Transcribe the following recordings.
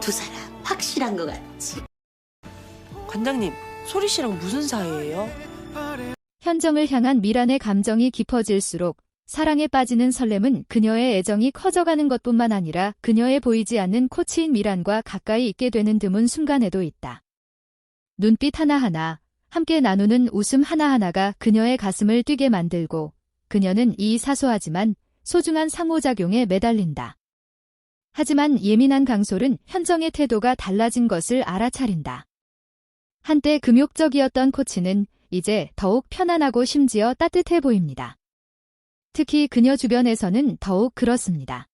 두 사람 확실한 것 같지. 관장님, 소리 씨랑 무슨 사이예요? 현정을 향한 미란의 감정이 깊어질수록 사랑에 빠지는 설렘은 그녀의 애정이 커져가는 것뿐만 아니라 그녀의 보이지 않는 코치인 미란과 가까이 있게 되는 드문 순간에도 있다. 눈빛 하나하나, 함께 나누는 웃음 하나하나가 그녀의 가슴을 뛰게 만들고 그녀는 이 사소하지만 소중한 상호작용에 매달린다. 하지만 예민한 강솔은 현정의 태도가 달라진 것을 알아차린다. 한때 금욕적이었던 코치는 이제 더욱 편안하고 심지어 따뜻해 보입니다. 특히 그녀 주변에서는 더욱 그렇습니다.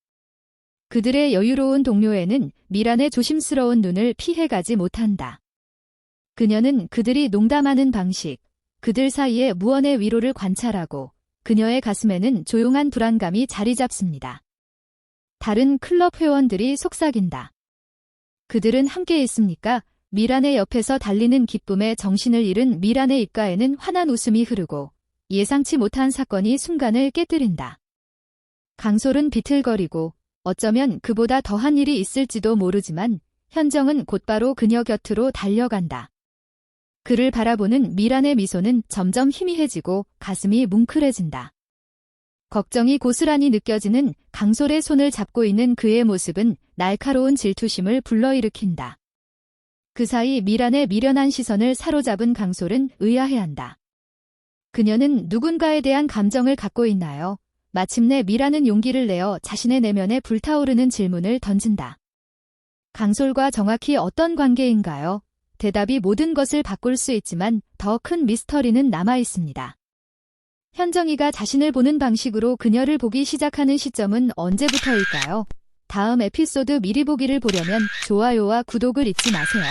그들의 여유로운 동료에는 미란의 조심스러운 눈을 피해가지 못한다. 그녀는 그들이 농담하는 방식, 그들 사이의 무언의 위로를 관찰하고 그녀의 가슴에는 조용한 불안감이 자리 잡습니다. 다른 클럽 회원들이 속삭인다. 그들은 함께 있습니까? 미란의 옆에서 달리는 기쁨에 정신을 잃은 미란의 입가에는 환한 웃음이 흐르고 예상치 못한 사건이 순간을 깨뜨린다. 강솔은 비틀거리고 어쩌면 그보다 더한 일이 있을지도 모르지만 현정은 곧바로 그녀 곁으로 달려간다. 그를 바라보는 미란의 미소는 점점 희미해지고 가슴이 뭉클해진다. 걱정이 고스란히 느껴지는 강솔의 손을 잡고 있는 그의 모습은 날카로운 질투심을 불러일으킨다. 그 사이 미란의 미련한 시선을 사로잡은 강솔은 의아해한다. 그녀는 누군가에 대한 감정을 갖고 있나요? 마침내 미란은 용기를 내어 자신의 내면에 불타오르는 질문을 던진다. 강솔과 정확히 어떤 관계인가요? 대답이 모든 것을 바꿀 수 있지만 더 큰 미스터리는 남아 있습니다. 현정이가 자신을 보는 방식으로 그녀를 보기 시작하는 시점은 언제부터일까요? 다음 에피소드 미리 보기를 보려면 좋아요와 구독을 잊지 마세요.